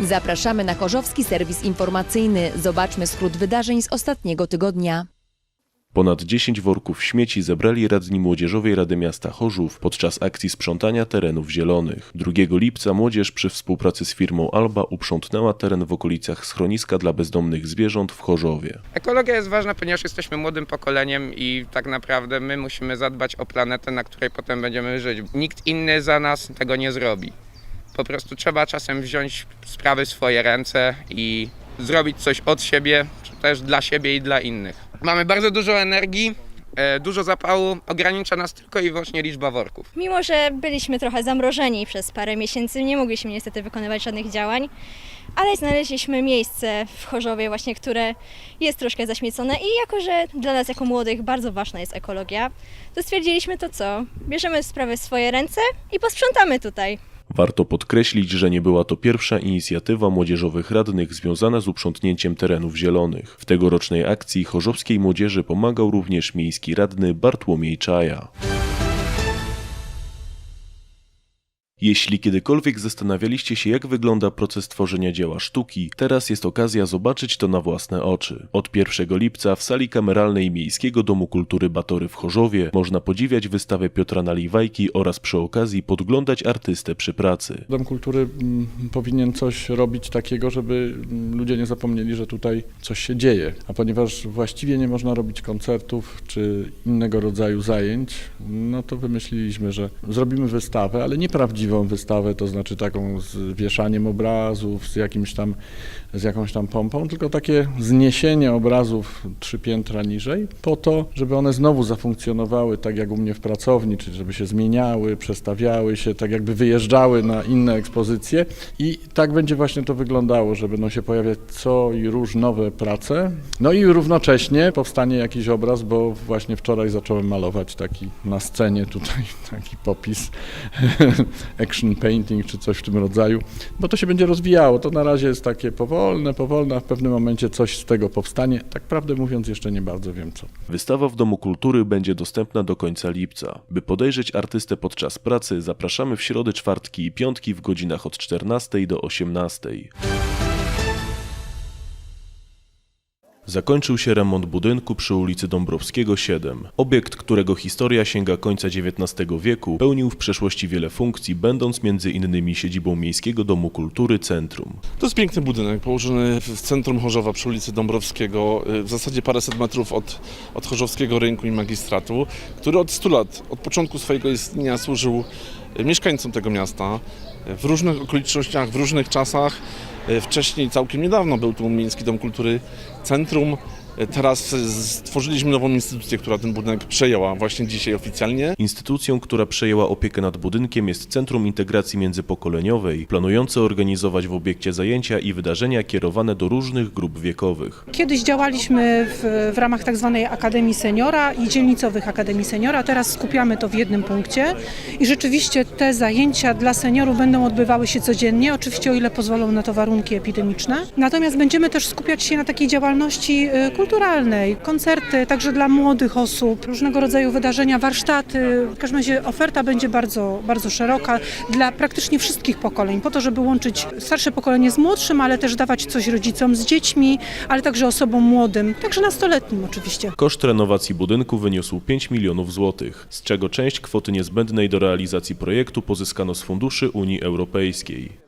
Zapraszamy na Chorzowski Serwis Informacyjny. Zobaczmy skrót wydarzeń z ostatniego tygodnia. Ponad 10 worków śmieci zebrali radni Młodzieżowej Rady Miasta Chorzów podczas akcji sprzątania terenów zielonych. 2 lipca młodzież przy współpracy z firmą Alba uprzątnęła teren w okolicach schroniska dla bezdomnych zwierząt w Chorzowie. Ekologia jest ważna, ponieważ jesteśmy młodym pokoleniem i tak naprawdę my musimy zadbać o planetę, na której potem będziemy żyć. Nikt inny za nas tego nie zrobi. Po prostu trzeba czasem wziąć sprawy w swoje ręce i zrobić coś od siebie, czy też dla siebie i dla innych. Mamy bardzo dużo energii, e, dużo zapału, ogranicza nas tylko i wyłącznie liczba worków. Mimo, że byliśmy trochę zamrożeni przez parę miesięcy, nie mogliśmy niestety wykonywać żadnych działań, ale znaleźliśmy miejsce w Chorzowie właśnie, które jest troszkę zaśmiecone i jako, że dla nas jako młodych bardzo ważna jest ekologia, to stwierdziliśmy to co? Bierzemy sprawę w swoje ręce i posprzątamy tutaj. Warto podkreślić, że nie była to pierwsza inicjatywa młodzieżowych radnych związana z uprzątnięciem terenów zielonych. W tegorocznej akcji chorzowskiej młodzieży pomagał również miejski radny Bartłomiej Czaja. Jeśli kiedykolwiek zastanawialiście się, jak wygląda proces tworzenia dzieła sztuki, teraz jest okazja zobaczyć to na własne oczy. Od 1 lipca w sali kameralnej Miejskiego Domu Kultury Batory w Chorzowie można podziwiać wystawę Piotra Naliwajki oraz przy okazji podglądać artystę przy pracy. Dom Kultury mm, powinien coś robić takiego, żeby mm, ludzie nie zapomnieli, że tutaj coś się dzieje. A ponieważ właściwie nie można robić koncertów czy innego rodzaju zajęć, no to wymyśliliśmy, że zrobimy wystawę, ale nieprawdziwą wystawę, to znaczy taką z wieszaniem obrazów, z jakimś tam, z jakąś tam pompą, tylko takie zniesienie obrazów trzy piętra niżej, po to, żeby one znowu zafunkcjonowały tak jak u mnie w pracowni, czyli żeby się zmieniały, przestawiały się, tak jakby wyjeżdżały na inne ekspozycje i tak będzie właśnie to wyglądało, że będą się pojawiać co i róż nowe prace. No i równocześnie powstanie jakiś obraz, bo właśnie wczoraj zacząłem malować taki na scenie tutaj, taki popis action painting czy coś w tym rodzaju, bo to się będzie rozwijało. To na razie jest takie powolne, powolne, a w pewnym momencie coś z tego powstanie. Tak prawdę mówiąc jeszcze nie bardzo wiem co. Wystawa w Domu Kultury będzie dostępna do końca lipca. By podejrzeć artystę podczas pracy, zapraszamy w środy, czwartki i piątki w godzinach od 14 do 18. Zakończył się remont budynku przy ulicy Dąbrowskiego 7. Obiekt, którego historia sięga końca XIX wieku, pełnił w przeszłości wiele funkcji, będąc między innymi siedzibą Miejskiego Domu Kultury Centrum. To jest piękny budynek położony w centrum Chorzowa przy ulicy Dąbrowskiego, y, w zasadzie paręset metrów od, od Chorzowskiego Rynku i Magistratu, który od 100 lat, od początku swojego istnienia służył y, mieszkańcom tego miasta y, w różnych okolicznościach, w różnych czasach. Y, Wcześniej, całkiem niedawno był tu Miejski Dom Kultury Centrum. Teraz stworzyliśmy nową instytucję, która ten budynek przejęła właśnie dzisiaj oficjalnie. Instytucją, która przejęła opiekę nad budynkiem jest Centrum Integracji Międzypokoleniowej, planujące organizować w obiekcie zajęcia i wydarzenia kierowane do różnych grup wiekowych. Kiedyś działaliśmy w, w ramach tak zwanej Akademii Seniora i dzielnicowych Akademii Seniora. Teraz skupiamy to w jednym punkcie i rzeczywiście te zajęcia dla seniorów będą odbywały się codziennie, oczywiście o ile pozwolą na to warunki epidemiczne. Natomiast będziemy też skupiać się na takiej działalności y, kulturalnej, koncerty także dla młodych osób, różnego rodzaju wydarzenia, warsztaty. W każdym razie oferta będzie bardzo, bardzo szeroka dla praktycznie wszystkich pokoleń, po to, żeby łączyć starsze pokolenie z młodszym, ale też dawać coś rodzicom z dziećmi, ale także osobom młodym, także nastoletnim oczywiście. Koszt renowacji budynku wyniósł 5 milionów złotych, z czego część kwoty niezbędnej do realizacji projektu pozyskano z funduszy Unii Europejskiej.